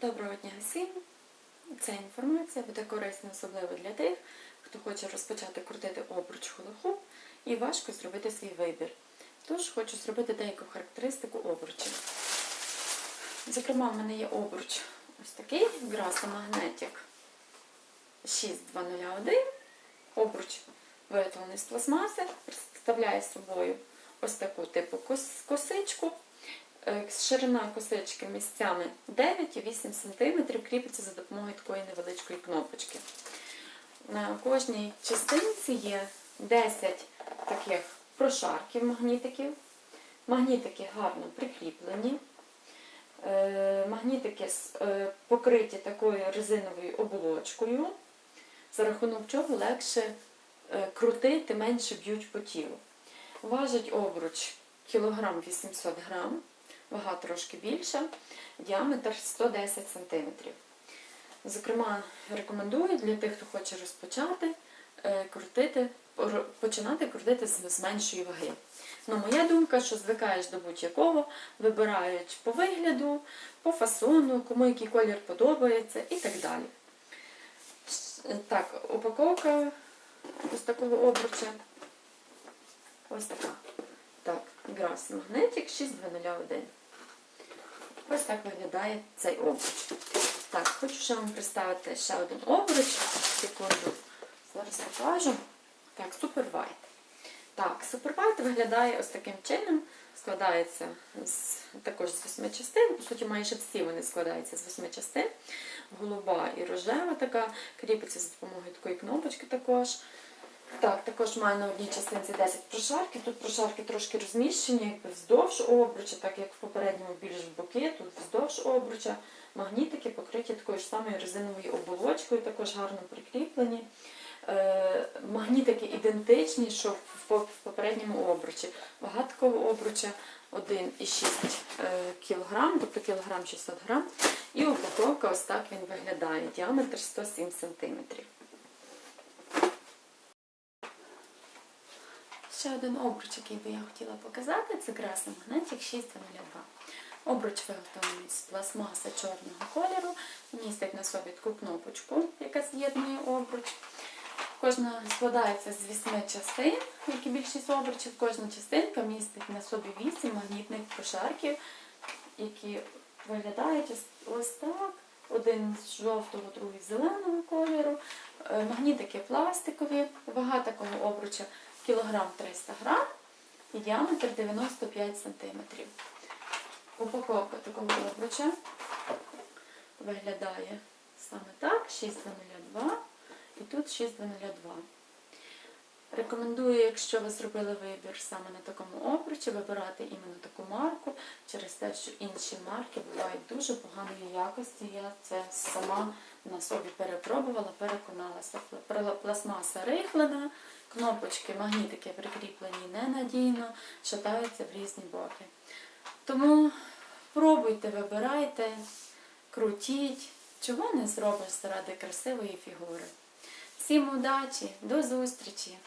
Доброго дня всім! Ця інформація буде корисна особливо для тих, хто хоче розпочати крутити обруч холоху і важко зробити свій вибір. Тож хочу зробити деяку характеристику обруча. Зокрема, в мене є обруч ось такий Grasa Magnetic 6201. Обруч виготовлений з пластмаси, представляє собою ось таку типу кос- косичку. Е, Ширина косички місцями 9,8 см кріпиться за допомогою такої невеличкої кнопочки. На кожній частинці є 10 таких прошарків магнітиків. Магнітики гарно прикріплені. Е, Магнітики е, покриті такою резиновою оболочкою, за рахунок чого легше крутити, менше б'ють по тілу. Важить обруч кілограм 800 грам, вага трошки більша, діаметр 110 см. Зокрема, рекомендую для тих, хто хоче розпочати, е, крутити, починати крутити з, меншої ваги. Ну, моя думка, що звикаєш до будь-якого, вибирають по вигляду, по фасону, кому який колір подобається і так далі. Так, упаковка ось такого обруча. Ось така. Так, Grass Magnetic 6201. Ось так виглядає цей обруч. Так, хочу ще вам представити ще один обруч. Секунду. Зараз покажу. Так, White. Так, White виглядає ось таким чином. Складається з, також з восьми частин. По суті, майже всі вони складаються з восьми частин. Голуба і рожева така, кріпиться за допомогою такої кнопочки також. Так, також маю на одній частинці 10 прошарків. Тут прошарки трошки розміщені, якби вздовж обруча, так як в попередньому більш в боки, тут вздовж обруча. Магнітики покриті такою ж самою резиновою оболочкою, також гарно прикріплені. Е, магнітики ідентичні, що в по- в попередньому обручі. Вага такого обруча 1,6 е, кг, тобто кілограм 600 грам. І упаковка ось так він виглядає. Діаметр 107 см. Ще один обруч, який би я хотіла показати, це красний магнетик 602. Обруч виготовлений з пластмаси чорного кольору, містить на собі таку кнопочку, яка з'єднує обруч. Кожна складається з вісьми частин, як і більшість обручів. Кожна частинка містить на собі вісім магнітних прошарків, які виглядають ось- так. Один з жовтого, другий з зеленого кольору. Е, Магнітики пластикові, вага такого обруча кілограм 300 грам і діаметр 95 см. Упаковка такого обруча виглядає саме так, 6202 і тут 6202. Рекомендую, якщо ви зробили вибір саме на такому обручі, вибирати іменно таку марку, через те, що інші марки бувають дуже поганої якості. Я це сама на собі перепробувала, переконалася. Пластмаса рихлена, кнопочки, магнітики прикріплені ненадійно, шатаються в різні боки. Тому пробуйте, вибирайте, крутіть, чого не зробиш заради красивої фігури. Всім удачі, до зустрічі!